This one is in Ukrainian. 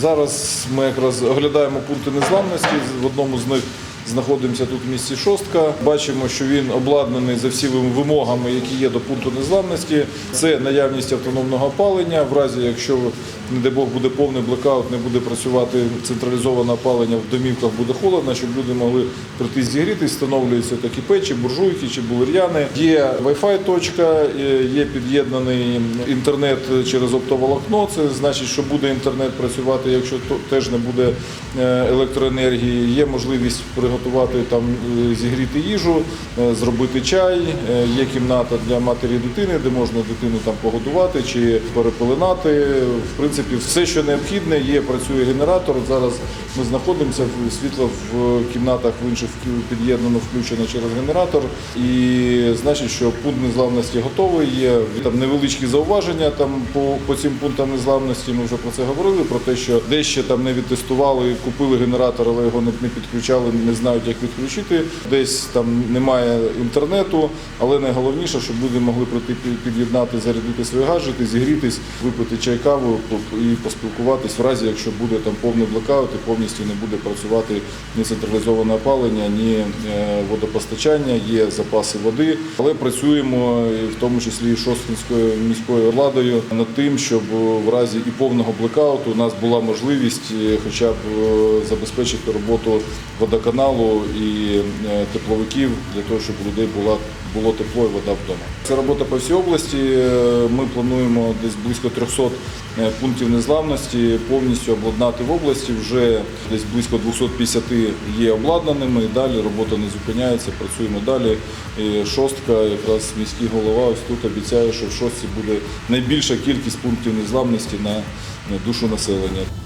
Зараз ми якраз оглядаємо пункти незламності. В одному з них знаходимося тут в місті Шостка. Бачимо, що він обладнаний за всіми вимогами, які є до пункту незламності. Це наявність автономного опалення. В разі, якщо не дай Бог буде повний блекаут, не буде працювати централізоване опалення в домівках, буде холодно, щоб люди могли прийти зігрітись. Встановлюються такі печі, буржуйки чи булер'яни. Є Wi-Fi точка, е, є під'єднаний інтернет через оптоволокно. Це значить, що буде інтернет працювати, якщо теж не буде е, електроенергії. Є можливість приготувати там е, зігріти їжу, зробити чай. Є кімната для матері і дитини, де можна дитину там погодувати чи перепеленати. В принципі, все, що необхідне, є. Працює генератор. Зараз ми знаходимося в світло в кімнатах в інших під'єднано, включено через генератор. І значить, що пункт незламності готовий. Є там невеличкі зауваження там по, по цим пунктам незламності. Ми вже про це говорили. Про те, що дещо там не відтестували, купили генератор, але його не, підключали, не знають, як відключити. Десь там немає інтернету, але найголовніше, щоб люди могли прийти під'єднати, зарядити свої гаджети, зігрітись, випити чай каву і поспілкуватись в разі, якщо буде там повний блекаут і повністю не буде працювати ні централізоване опалення, ні е, водопостачання, є запаси води. Але працюємо в тому числі і Шосткинською міською владою над тим, щоб в разі і повного блекауту у нас була можливість е, хоча б е, забезпечити роботу водоканалу і тепловиків для того, щоб у людей була було тепло і вода вдома. Це робота по всій області. Ми плануємо десь близько 300 е, пунктів незламності повністю обладнати в області. Вже десь близько 250 є обладнаними. І далі робота не зупиняється. Працюємо далі. І шостка, якраз міський голова, ось тут обіцяє, що в шостці буде найбільша кількість пунктів незламності на душу населення.